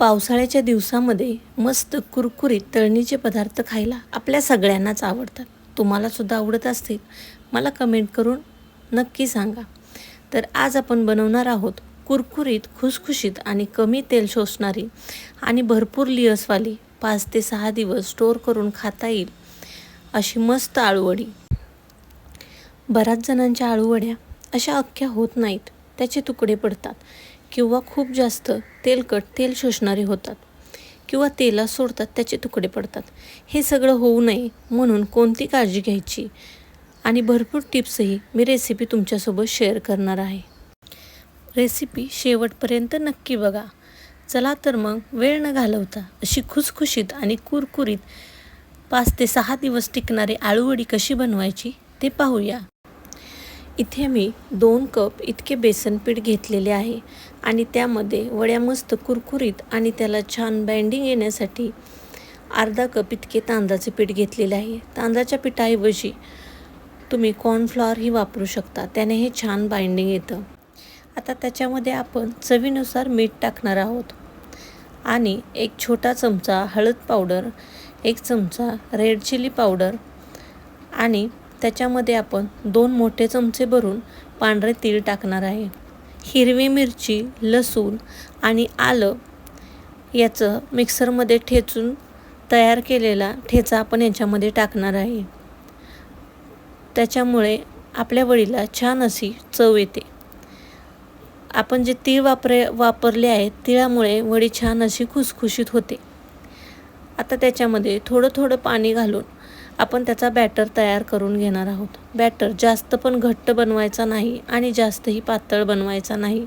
पावसाळ्याच्या दिवसामध्ये मस्त कुरकुरीत तळणीचे पदार्थ खायला आपल्या सगळ्यांनाच आवडतात. तुम्हालासुद्धा आवडत असतील मला कमेंट करून नक्की सांगा. तर आज आपण बनवणार आहोत कुरकुरीत खुसखुशीत आणि कमी तेल शोषणारी आणि भरपूर लियसवाली पाच ते सहा दिवस स्टोअर करून खाता येईल अशी मस्त आळूवडी. बऱ्याच जणांच्या आळूवड्या अशा अख्ख्या होत नाहीत त्याचे तुकडे पडतात. किंवा खूप जास्त तेलकट तेल शोषणारे होतात किंवा तेला सोडतात त्याचे तुकडे पडतात. हे सगळं होऊ नये म्हणून कोणती काळजी घ्यायची? आणि भरपूर टिप्सही मी रेसिपी तुमच्यासोबत शेअर करणार आहे. रेसिपी शेवटपर्यंत नक्की बघा. चला तर मग वेळ न घालवता अशी खुसखुशीत आणि कुरकुरीत पाच ते सहा दिवस टिकणारी आळूवडी कशी बनवायची ते पाहूया. इथे मी दोन कप इतके बेसन पीठ घेतलेले आहे आणि त्यामध्ये वड्या मस्त कुरकुरीत आणि त्याला छान बँडिंग येण्यासाठी अर्धा कप इतके तांदळाचे पीठ घेतलेले आहे. तांदळाच्या पिठाऐवजी तुम्ही कॉर्नफ्लॉवरही वापरू शकता. त्याने हे छान बाइंडिंग येतं. आता त्याच्यामध्ये आपण चवीनुसार मीठ टाकणार आहोत. आणि एक छोटा चमचा हळद पावडर एक चमचा रेड चिली पावडर आणि त्याच्यामध्ये आपण दोन मोठे चमचे भरून पांढरे तीळ टाकणार आहे. हिरवी मिरची लसूण आणि आलं याचं मिक्सरमध्ये ठेचून तयार केलेला ठेचा आपण याच्यामध्ये टाकणार आहे. त्याच्यामुळे आपल्या वडीला छान अशी चव येते. आपण जे तीळ वापरे वापरले आहेत तिळामुळे वडी छान अशी खुसखुशीत होते. आता त्याच्यामध्ये थोडं थोडं पाणी घालून आपण त्याचा बॅटर तयार करून घेणार आहोत. बॅटर जास्त पण घट्ट बनवायचा नाही आणि जास्तही पातळ बनवायचा नाही.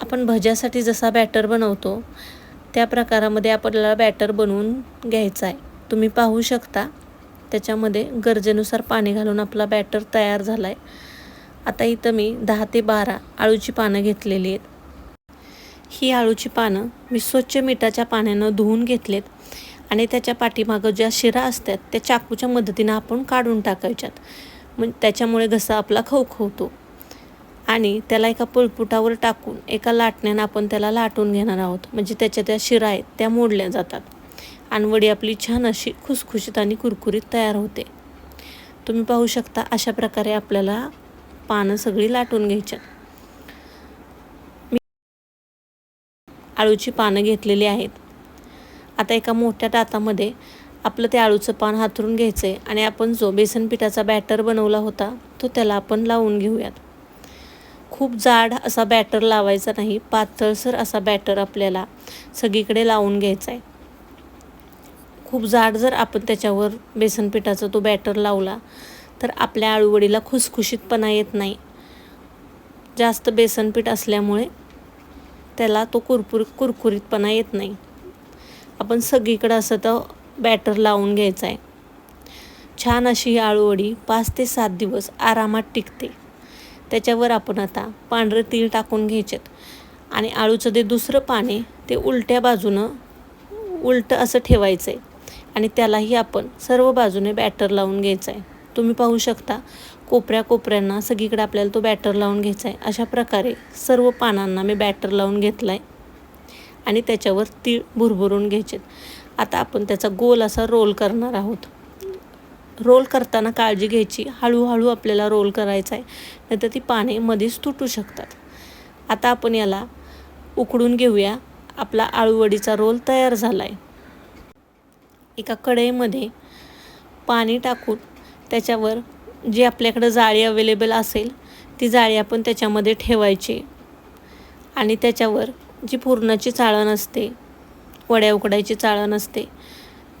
आपण भज्यासाठी जसा बॅटर बनवतो त्या प्रकारामध्ये आपल्याला बॅटर बनवून घ्यायचा आहे. तुम्ही पाहू शकता त्याच्यामध्ये गरजेनुसार पाणी घालून आपला बॅटर तयार झाला आहे आता इथं मी दहा ते बारा आळूची पानं घेतलेली आहेत. ही आळूची पानं मी स्वच्छ मिठाच्या पाण्यानं धुवून घेतलेत. आणि त्याच्या पाठीमागं ज्या शिरा असतात त्या चाकूच्या मदतीनं आपण काढून टाकायच्यात. मग त्याच्यामुळे घसा आपला खवखवतो. आणि त्याला एका पळपुटावर टाकून एका लाटण्यानं आपण त्याला लाटून घेणार आहोत. म्हणजे त्याच्या त्या शिरा आहेत त्या मोडल्या जातात. आणि वडी आपली छान अशी खुसखुशीत आणि कुरकुरीत तयार होते. तुम्ही पाहू शकता अशा प्रकारे आपल्याला पानं सगळी लाटून घ्यायच्यात. मी आळूची पानं घेतलेली आहेत. आता एका मोठ्या तातामध्ये आपलं ते आळूचं पान हातरून घ्यायचं आहे आणि आपण जो बेसन पिठाचा बॅटर बनवला होता तो त्याला आपण लावून घेऊयात. खूप जाड असा बॅटर लावायचा नाही पातळसर असा बॅटर आपल्याला सगळीकडे लावून घ्यायचा आहे खूप जाड जर आपण त्याच्यावर बेसन पिठाचा तो बॅटर लावला तर आपल्या आळूवडीला खुसखुशीतपणा येत नाही. जास्त बेसनपीठ असल्यामुळे त्याला तो कुरकुर कुरकुरीतपणा येत नाही. आपण सगळीकडं असं तर बॅटर लावून घ्यायचं आहे. छान अशी ही आळूवडी पाच ते सात दिवस आरामात टिकते. त्याच्यावर आपण आता पांढरे तीळ टाकून घ्यायचेत. आणि आळूचं जे दुसरं पाणी ते उलट्या बाजूनं उलटं असं ठेवायचं आहे आणि त्यालाही आपण सर्व बाजूने बॅटर लावून घ्यायचं आहे तुम्ही पाहू शकता कोपऱ्या कोपऱ्यांना सगळीकडे आपल्याला तो बॅटर लावून घ्यायचा आहे अशा प्रकारे सर्व पानांना मी बॅटर लावून घेतला आहे आणि त्याच्यावर ती भुरभुरून घ्यायचे. आता आपण त्याचा गोल असा रोल करणार आहोत. रोल करताना काळजी घ्यायची. हळूहळू आपल्याला रोल करायचा आहे. नाहीतर ती पाने मध्येच तुटू शकतात. आता आपण याला उकडून घेऊया. आपला आळूवडीचा रोल तयार झाला आहे एका कढईमध्ये पाणी टाकून त्याच्यावर जी आपल्याकडं जाळी अवेलेबल असेल ती जाळी आपण त्याच्यामध्ये ठेवायची. आणि त्याच्यावर जी पुरणाची चाळण असते वड्या उकडायची चाळण असते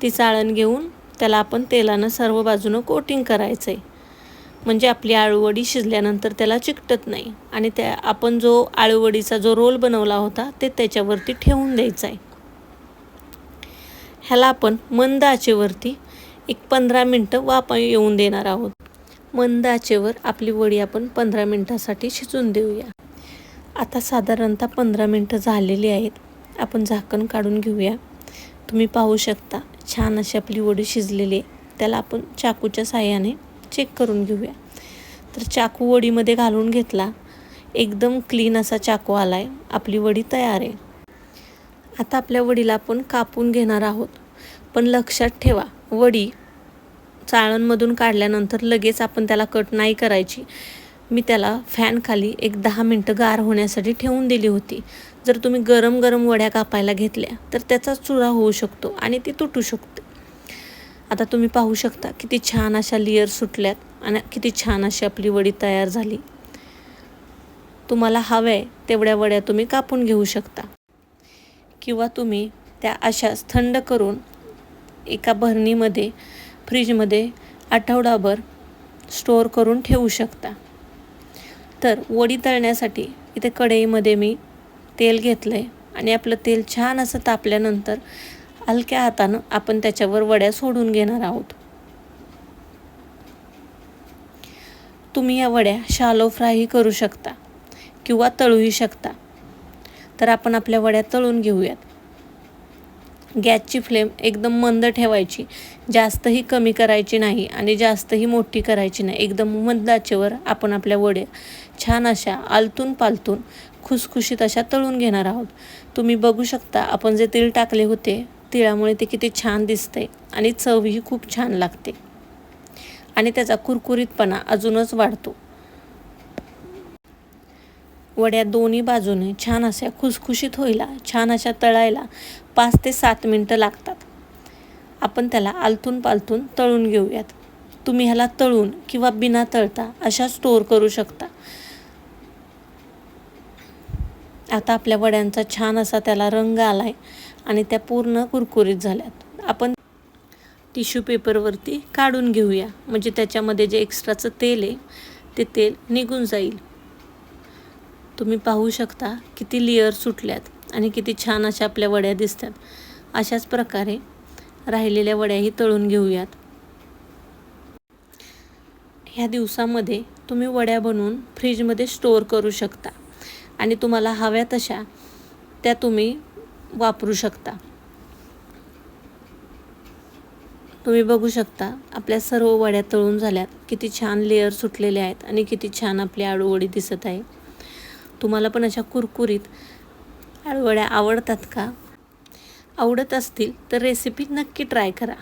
ती चाळण घेऊन त्याला आपण तेलानं सर्व बाजूनं कोटिंग करायचं आहे म्हणजे आपली आळूवडी शिजल्यानंतर त्याला चिकटत नाही आणि त्या आपण जो आळूवडीचा जो रोल बनवला होता ते त्याच्यावरती ठेवून द्यायचा आहे ह्याला आपण मंद आचेवरती एक पंधरा मिनटं वाप येऊन देणार आहोत. मंद आचेवर आपली वडी आपण पंधरा मिनटासाठी शिजून देऊया. आता साधारणतः पंधरा मिनटं झालेली आहेत. आपण झाकण काढून घेऊया. तुम्ही पाहू शकता छान अशी आपली वडी शिजलेली आहे. त्याला आपण चाकूच्या साह्याने चेक करून घेऊया. तर चाकू वडीमध्ये घालून घेतला. एकदम क्लीन असा चाकू आला आहे आपली वडी तयार आहे. आता आपल्या वडीला आपण कापून घेणार आहोत. पण लक्षात ठेवा वडी चाळणमधून काढल्यानंतर लगेच आपण त्याला कट नाही करायची. मी त्याला फॅनखाली एक दहा मिनटं गार होण्यासाठी ठेवून दिली होती. जर तुम्ही गरम गरम वड्या कापायला घेतल्या तर त्याचा चुरा होऊ शकतो आणि ती तुटू शकते. आता तुम्ही पाहू शकता किती छान अशा लेअर सुटल्यात आणि किती छान अशी आपली वडी तयार झाली. तुम्हाला हव्या तेवढ्या वड्या तुम्ही कापून घेऊ शकता. किंवा तुम्ही त्या अशाच थंड करून एका भरणीमध्ये फ्रीजमध्ये आठवडाभर स्टोअर करून ठेवू शकता. तर वडी तळण्यासाठी इथे कढईमध्ये मी तेल घेतलं आहे आणि आपलं तेल छान असं तापल्यानंतर हलक्या हातानं आपण त्याच्यावर वड्या सोडून घेणार आहोत. तुम्ही या वड्या शालो फ्रायही करू शकता किंवा तळूही शकता. तर आपण आपल्या वड्या तळून घेऊयात. गॅसची फ्लेम एकदम मंद ठेवायची. जास्तही कमी करायची नाही आणि जास्तही मोठी करायची नाही. एकदम मंद आचेवर आपण आपल्या वड्या छान अशा आलतून पालतून खुसखुशीत अशा तळून घेणार आहोत. तुम्ही बघू शकता आपण जे तीळ टाकले होते तिळामुळे ते किती छान दिसते आणि चवही खूप छान लागते. आणि त्याचा कुरकुरीतपणा अजूनच वाढतो. वड्या दोन्ही बाजूने छान अशा खुसखुशीत होईला छान अशा तळायला पाच ते सात मिनटं लागतात. आपण त्याला आलतून पालतून तळून घेऊयात. तुम्ही ह्याला तळून किंवा बिना तळता अशा स्टोअर करू शकता. आता आपल्या वड्यांचा छान असा त्याला रंग आला आहे आणि त्या पूर्ण कुरकुरीत झाल्यात. आपण टिश्यू पेपरवरती काढून घेऊया. म्हणजे त्याच्यामध्ये जे एक्स्ट्राचं तेल आहे ते तेल निघून जाईल. तुम्ही पाहू शकता किती लेअर सुटल्यात आणि किती छान अशा आपल्या वड्या दिसतात. अशाच प्रकारे राहिलेल्या वड्याही तळून घेऊयात. ह्या दिवसामध्ये तुम्ही वड्या बनवून फ्रीजमध्ये स्टोअर करू शकता आणि तुम्हाला हव्या तशा त्या तुम्ही वापरू शकता. तुम्ही बघू शकता आपल्या सर्व वड्या तळून झाल्यात. किती छान लेअर सुटलेले आहेत आणि किती छान आपली आळूवडी दिसत आहे. तुम्हाला पण अशा कुरकुरीत आळूवड्या आवडतात का? आवडत असतील तर रेसिपी नक्की ट्राय करा.